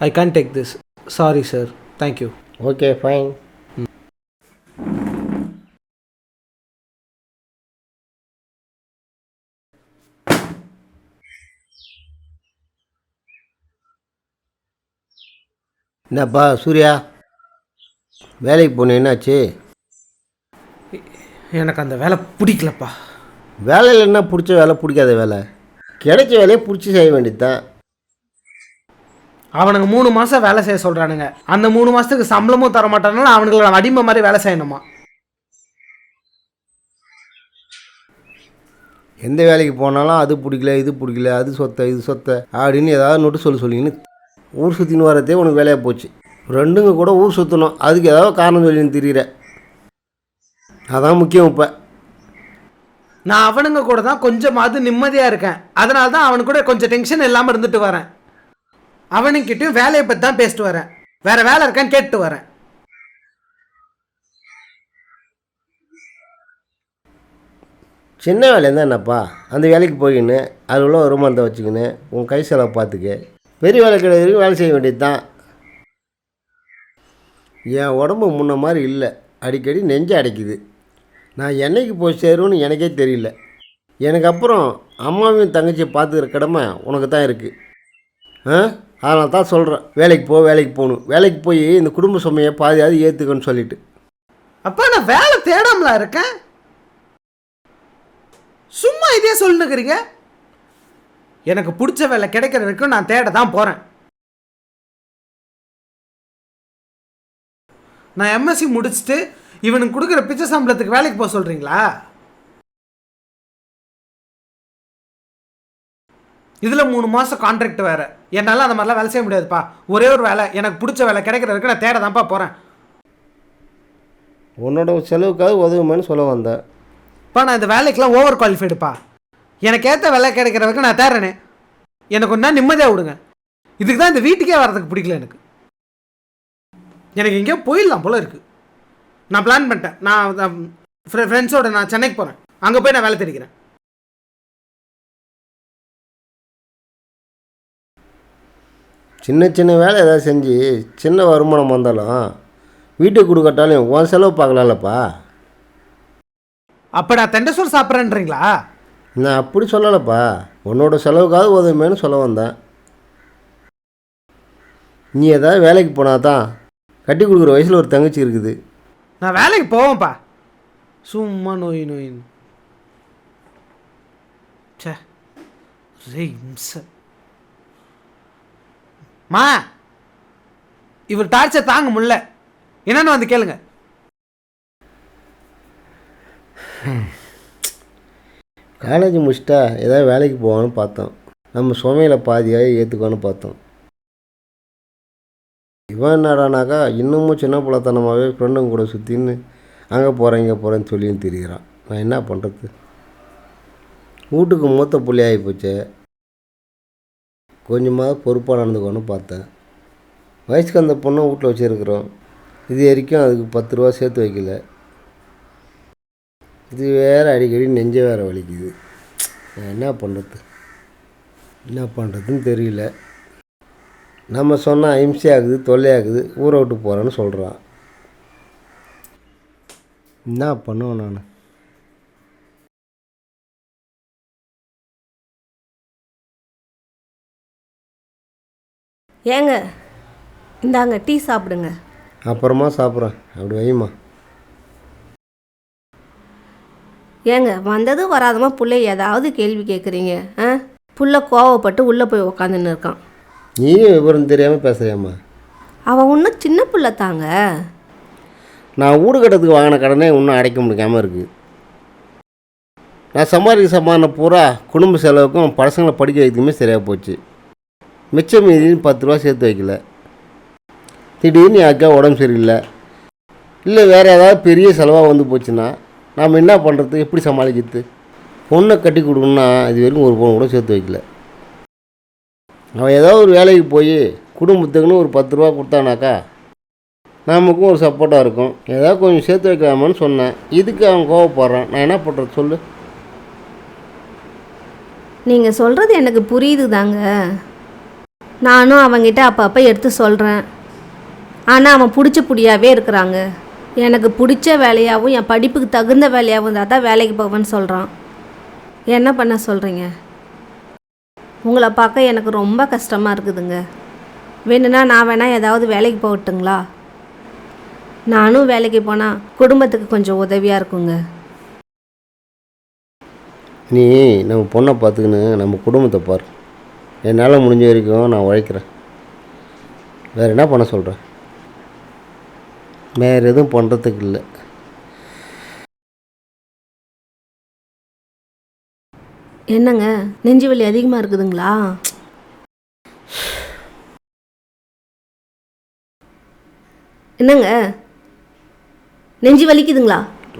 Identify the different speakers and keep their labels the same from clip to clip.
Speaker 1: I can't take this sorry sir thank you
Speaker 2: okay fine என்னப்பா சூர்யா? வேலைக்கு போனேன் என்னாச்சு?
Speaker 1: எனக்கு அந்த வேலை பிடிக்கலப்பா.
Speaker 2: வேலையில் என்ன பிடிச்ச வேலை? பிடிக்காத வேலை. கிடைச்ச வேலையை பிடிச்சி செய்ய வேண்டியது தான்
Speaker 1: அவனுங்க மூணு மாதம் வேலை செய்ய சொல்கிறானுங்க அந்த மூணு மாதத்துக்கு சம்பளமும் தர மாட்டானுங்க அவனுங்களை நான் அடிமை மாதிரி வேலை செய்யணுமா?
Speaker 2: எந்த வேலைக்கு போனாலும் அது பிடிக்கல இது பிடிக்கல அது சொத்த இது சொத்த அப்படின்னு ஏதாவது நோட்டு சொல்லி சொல்லிங்கன்னு ஊர் சுற்றின்னு வரதே உனக்கு வேலையாக போச்சு. ரெண்டுங்க கூட ஊர் சுற்றணும் அதுக்கு ஏதாவது காரணம் சொல்லின்னு திரியிற. அதான் முக்கியம் இப்போ.
Speaker 1: நான் அவனுங்க கூட தான் கொஞ்சமாவது நிம்மதியாக இருக்கேன். அதனால தான் அவனு கூட கொஞ்சம் டென்ஷன் இல்லாமல் இருந்துட்டு வரேன். அவனுக்கிட்டையும் வேலையை பற்றி தான் பேசிட்டு வரேன். வேற வேலை இருக்கான்னு கேட்டு வரேன்.
Speaker 2: சின்ன வேலை தான் என்னப்பா? அந்த வேலைக்கு போயின்னு அது உள்ள வருமானத்தை வச்சுக்கின்னு உன் கை செலவை பார்த்துக்க. பெரிய வேலை கிடையாது வரைக்கும் வேலை செய்ய வேண்டியது தான் என் உடம்பு முன்ன மாதிரி இல்லை. அடிக்கடி நெஞ்சு அடைக்குது. நான் என்னைக்கு போய் சேருவேன்னு எனக்கே தெரியல. எனக்கு அப்புறம் அம்மாவையும் தங்கச்சியை பார்த்துக்கிற கடமை உனக்கு தான் இருக்குது ஆ? அதனால தான் சொல்கிறேன் வேலைக்கு போ வேலைக்கு போகணும் வேலைக்கு போய் இந்த குடும்ப சுமையை பாதியாவது ஏற்றுக்கன்னு சொல்லிட்டு.
Speaker 1: அப்பா நான் வேலை தேடாமலா இருக்கேன்? சும்மா இதே சொல்லுங்கிறீங்க எனக்கு பிடிச்ச வேலை கிடைக்கிற வரைக்கும் நான் தேட தான் போகிறேன் நான் எம்எஸ்சி முடிச்சுட்டு இவனுக்கு கொடுக்குற பிச்சை சம்பளத்துக்கு வேலைக்கு போக சொல்கிறீங்களா இதில் மூணு மாதம் கான்ட்ராக்ட் வேறு. என்னால் அந்த மாதிரிலாம் வேலை செய்ய முடியாதுப்பா. ஒரே ஒரு வேலை எனக்கு பிடிச்ச வேலை கிடைக்கிற வரைக்கும் நான் தேட தான்ப்பா போகிறேன்
Speaker 2: உன்னோட செலவுக்காக உதவுமேன்னு சொல்ல வந்தேன்.
Speaker 1: இப்போ நான் இந்த வேலைக்கெலாம் ஓவர் குவாலிஃபைடுப்பா எனக்கு ஏற்ற வேலை கிடைக்கிற வரைக்கும் நான் தேடுறேனே. எனக்கு ஒன்றா நிம்மதியாக விடுங்க. இதுக்கு தான் இந்த வீட்டுக்கே வரதுக்கு பிடிக்கல எனக்கு. எனக்கு எங்கேயோ போயிடலாம் போல இருக்கு. நான் பிளான் பண்ணிட்டேன். நான் ஃப்ரெண்ட்ஸோட நான் சென்னைக்கு போகிறேன் அங்கே போய் நான் வேலை தேடிக்கிறேன்.
Speaker 2: சின்ன சின்ன வேலை ஏதாவது செஞ்சு சின்ன வருமானம் வந்தாலும் வீட்டுக்கு கொடுக்கட்டாலும் உன் செலவு பார்க்கலாம்லப்பா.
Speaker 1: அப்போ நான் தெண்டை சோறு சாப்பிட்றேன்றீங்களா?
Speaker 2: நான் அப்படி சொல்லலப்பா. உன்னோட செலவுக்காவது உதவுமேன்னு சொல்ல வந்தேன். நீ ஏதாவது வேலைக்கு போனால் தான் கட்டி கொடுக்குற வயசில் ஒரு தங்கச்சி இருக்குது.
Speaker 1: நான் வேலைக்கு போவேன்ப்பா. சும்மா நோய் நோயின்னு. ச்சே ஒரே இம்சை. மா இவர் டார்ச்சர் தாங்க முடில என்னன்னு வந்து கேளுங்க.
Speaker 2: காலேஜ் முடிச்சிட்டா ஏதாவது வேலைக்கு போவான்னு பார்த்தோம். நம்ம சுமையில் பாதியாக ஏற்றுக்கோன்னு பார்த்தோம். இவன் என்னடானாக்கா இன்னமும் சின்ன பிள்ளைத்தனமாகவே ஃப்ரெண்டுங்க கூட சுற்றின்னு அங்கே போகிறேன் இங்கே போகிறேன்னு சொல்லின்னு திரிகிறான் நான் என்ன பண்ணுறது வீட்டுக்கு மூத்த புள்ளி ஆகி போச்சு. கொஞ்சமாவது பொறுப்பாக நடந்துக்கணும்னு பார்த்தேன். வயசுக்கு அந்த பொண்ணை வீட்டில் வச்சுருக்குறோம். இது வரைக்கும் அதுக்கு பத்து ரூபா சேர்த்து வைக்கல. இது வேறு அடிக்கடி நெஞ்சை வேறு வலிக்குது. என்ன பண்ணுறது என்ன பண்ணுறதுன்னு தெரியல. நம்ம சொன்னால் அஹிம்சையாகுது தொல்லையாகுது ஊரை விட்டு போகிறேன்னு சொல்கிறான் என்ன பண்ணுவேன் நான்?
Speaker 3: ஏங்க இந்தாங்க டீ சாப்பிடுங்க.
Speaker 2: அப்புறமா சாப்பிட்றேன். அப்படி வைமா
Speaker 3: ஏங்க வந்ததும் வராதமா புள்ள ஏதாவது கேள்வி கேட்குறீங்க ஆ? புள்ள கோவப்பட்டு உள்ளே போய் உக்காந்துன்னு இருக்கான்.
Speaker 2: நீயும் விவரம் தெரியாமல் பேசுறியாம்மா?
Speaker 3: அவன் இன்னும் சின்ன புள்ள தாங்க.
Speaker 2: நான் வீடு கட்டத்துக்கு வாங்கின கடனே இன்னும் அடைக்க முடியாமல் இருக்குது நான் சம்பாதிக்க சம்பாதின பூரா குடும்ப செலவுக்கும் பசங்களை படிக்க வைக்கிறதுமே சரியாக போச்சு. மிச்சம் மீதின்னு பத்து ரூபா சேர்த்து வைக்கல. திடீர்னு யாருக்கா உடம்பு சரியில்லை. இல்லை வேறு ஏதாவது பெரிய செலவாக வந்து போச்சுன்னா நாம் என்ன பண்ணுறது எப்படி சமாளிக்கிறது? பொண்ணை கட்டி கொடுக்கணுன்னா இது வரைக்கும் ஒரு பொண்ணு கூட சேர்த்து வைக்கல. அவன் ஏதோ ஒரு வேலைக்கு போய் குடும்பத்துக்குன்னு ஒரு பத்து ரூபா கொடுத்தானாக்கா நமக்கும் ஒரு சப்போர்ட்டாக இருக்கும். ஏதாவது கொஞ்சம் சேர்த்து வைக்கலாமான்னு சொன்னேன். இதுக்கு அவன் கோவப்படுறான். நான் என்ன பண்ணுறது சொல்லு.
Speaker 3: நீங்கள் சொல்கிறது எனக்கு புரியுது தாங்க நானும் அவங்கிட்ட அப்பப்போ எடுத்து சொல்கிறேன் ஆனால் அவன் பிடிச்ச புடியாவே இருக்கிறாங்க. எனக்கு பிடிச்ச வேலையாகவும் என் படிப்புக்கு தகுந்த வேலையாகவும் இருந்தால் தான் வேலைக்கு போவேன்னு சொல்கிறான் என்ன பண்ண சொல்கிறீங்க உங்களை பார்க்க எனக்கு ரொம்ப கஷ்டமாக இருக்குதுங்க. வேணும்னா நான் வேணால் ஏதாவது வேலைக்கு போகட்டுங்களா? நானும் வேலைக்கு போனால் குடும்பத்துக்கு கொஞ்சம் உதவியாக இருக்குங்க.
Speaker 2: நீ நம்ம பொண்ணை பார்த்துக்கின்னு நம்ம குடும்பத்தை பாரு. என்னால் முடிஞ்ச வரைக்கும் நான் உழைக்கிறேன். வேறு என்ன பண்ண சொல்கிறேன் வேறு எதுவும் பண்ணுறதுக்கு இல்லை.
Speaker 3: என்னங்க? நெஞ்சு வலி அதிகமாக இருக்குதுங்களா? என்னங்க? நெஞ்சு வலிக்குதுங்களா?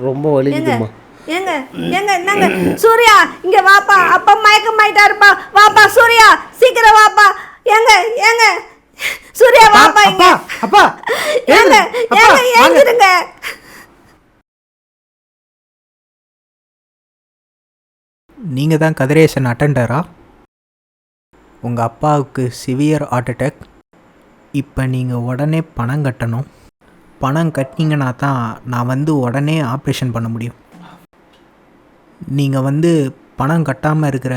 Speaker 2: ரொம்ப வலிக்குதுமா
Speaker 3: ஏங்க ஏங்க என்னங்க? சூர்யா இங்க வாப்பா. அப்பா மயக்கம் ஆயிட்டாருப்பா. வாப்பா சூர்யா சீக்கிரம் வாப்பா. ஏங்க ஏங்க. சூர்யா வாப்பா இங்க.
Speaker 1: அப்பா.
Speaker 3: ஏங்க
Speaker 1: ஏங்க.
Speaker 3: ஏங்கிருங்க.
Speaker 4: நீங்கள் தான் கதிரேசன் அட்டெண்டரா உங்கள் அப்பாவுக்கு சிவியர் ஹார்ட் அட்டாக் இப்போ நீங்கள் உடனே பணம் கட்டணும். பணம் கட்டினீங்கன்னா தான் நான் வந்து உடனே ஆப்ரேஷன் பண்ண முடியும். நீங்கள் வந்து பணம் கட்டாமல் இருக்கிற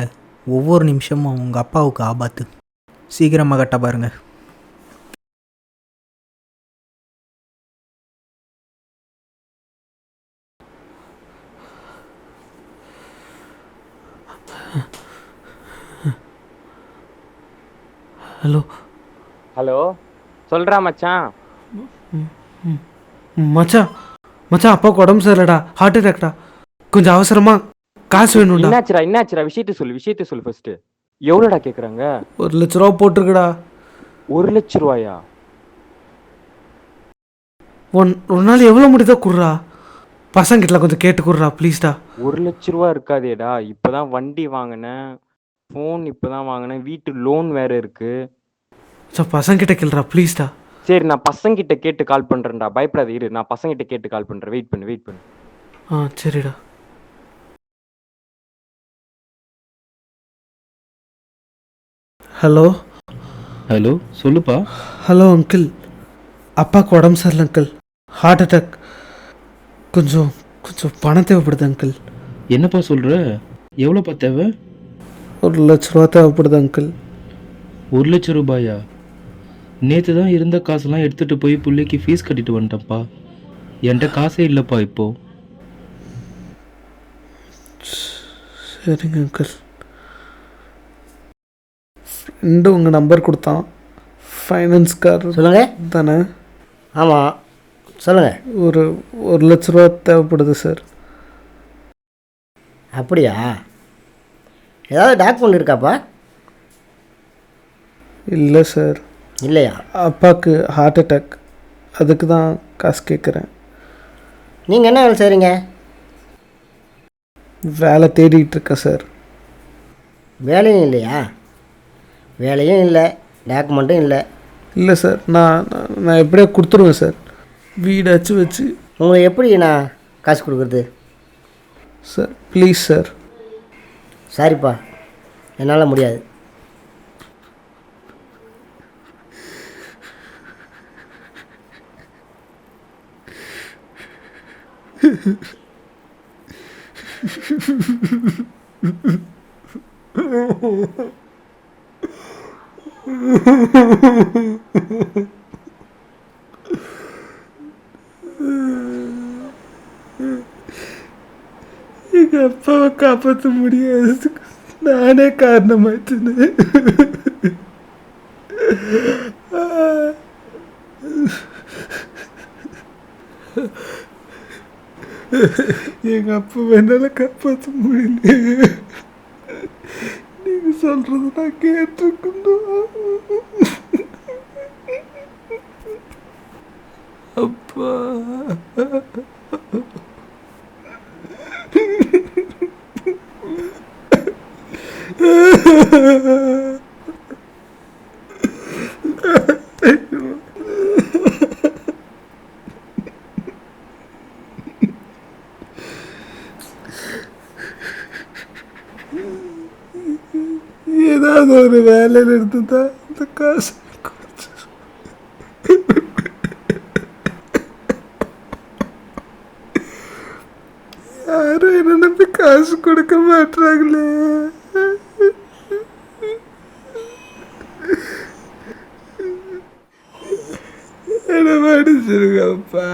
Speaker 4: ஒவ்வொரு நிமிஷமும் உங்கள் அப்பாவுக்கு ஆபத்து. சீக்கிரமாக கட்ட பாருங்கள்
Speaker 1: ஹலோ.
Speaker 5: ஹலோ சொல்றா மச்சான்.
Speaker 1: மச்சான் மச்சான் அப்பாவுக்கு உடம்பு சரியில்லடா ஹார்ட் அட்டாக்டா கொஞ்சம் அவசரமா காசு வேணும்டா.
Speaker 5: என்னாச்சுடா என்னாச்சுடா விஷயத்த சொல்லு விஷயத்த சொல்லு ஃபர்ஸ்ட் எவ்வளோடா கேக்குறாங்க?
Speaker 1: ஒரு லட்ச ரூபா போட்டிருக்குடா.
Speaker 5: ஒரு லட்ச ரூபாயா?
Speaker 1: ஒன் ஒரு நாள் எவ்வளோ முடியுதோ குடுறா. பசங்கிட்ட கொஞ்சம் கேட்டு குடுறா ப்ளீஸ்டா
Speaker 5: ஒரு லட்ச ரூபா இருக்காதேடா. இப்பதான் வண்டி வாங்கினேன். ஃபோன் இப்பதான் வாங்கினேன். வீட்டு லோன் வேற இருக்கு.
Speaker 1: ஸோ பசங்கிட்ட கேளுடா ப்ளீஸ்டா
Speaker 5: சரி நான் பசங்கிட்ட கேட்டு கால் பண்றேன்டா. பயப்படாத இரு. நான் பசங்கிட்ட கேட்டு கால் பண்றேன். வெயிட் பண்ணு வெயிட் பண்ணு.
Speaker 1: ஆ சரிடா. ஹலோ
Speaker 6: ஹலோ சொல்லுப்பா.
Speaker 1: ஹலோ அங்கிள் அப்பாவுக்கு உடம்பு சரியில்லை அங்கிள் ஹார்ட் அட்டாக் கொஞ்சம் கொஞ்சம் பணம் தேவைப்படுது அங்கிள்
Speaker 6: என்னப்பா சொல்கிற எவ்வளோப்பா தேவை?
Speaker 1: ஒரு லட்ச ரூபா தேவைப்படுது அங்கிள்
Speaker 6: ஒரு லட்சம் ரூபாயா? நேற்று தான் இருந்த காசெல்லாம் எடுத்துகிட்டு போய் பிள்ளைக்கு ஃபீஸ் கட்டிட்டு வந்துட்டேன்ப்பா. என்கிட்ட காசே இல்லைப்பா இப்போ.
Speaker 1: சரிங்க அங்கிள் ஃப்ரெண்டு உங்கள் நம்பர் கொடுத்தான். ஃபைனான்ஸ்காரர்
Speaker 2: சொல்லுங்கள்
Speaker 1: தானே?
Speaker 2: ஆமாம் சொல்லுங்கள்
Speaker 1: ஒரு ஒரு லட்ச ரூபா தேவைப்படுது சார்
Speaker 2: அப்படியா? ஏதாவது டாக்குமெண்ட் இருக்காப்பா?
Speaker 1: இல்லை சார்
Speaker 2: இல்லையா?
Speaker 1: அப்பாவுக்கு ஹார்ட் அட்டாக் அதுக்கு தான் காசு கேட்குறேன்
Speaker 2: நீங்கள் என்ன வேலை செய்கிறீங்க
Speaker 1: வேலை தேடிட்டு இருக்கேன் சார்
Speaker 2: வேலையும் இல்லையா? வேலையும் இல்லை டாக்குமெண்ட்டும் இல்லை.
Speaker 1: இல்லை சார் நான் நான் எப்படியா கொடுத்துருவேன் சார். வீடாச்சும் வச்சு.
Speaker 2: உங்களுக்கு எப்படி நான் காசு கொடுக்குறது?
Speaker 1: Sir please sir.
Speaker 2: சாரிப்பா என்னால் முடியாது.
Speaker 1: எங்கள் அப்பாவை காப்பாற்ற முடியாததுக்கு நானே காரணமாச்சுன்னு எங்கள் அப்பா என்னால் காப்பாற்ற முடியல சொல்கிறது நான் கேட்டுக்கணும் அப்பா Ha ha ha ha தான் இந்த காசு காசு கொடுக்க மாட்டாங்களே என்ன படிச்சிருக்கப்பா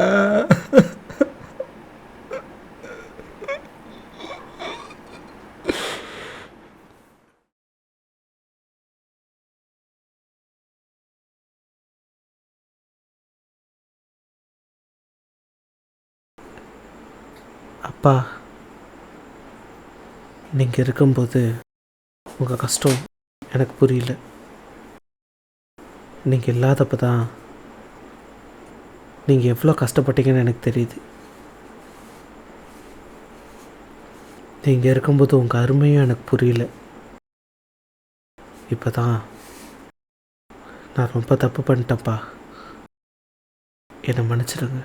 Speaker 1: அப்பா நீங்கள் இருக்கும்போது உங்கள் கஷ்டம் எனக்கு புரியல. நீங்கள் இல்லாதப்ப தான் நீங்கள் எவ்வளோ கஷ்டப்பட்டீங்கன்னு எனக்கு தெரியுது. நீங்கள் இருக்கும்போது உங்கள் அருமையும் எனக்கு புரியல. இப்போ தான் நான் ரொம்ப தப்பு பண்ணிட்டேன்ப்பா என்னை மன்னிச்சிடுங்க.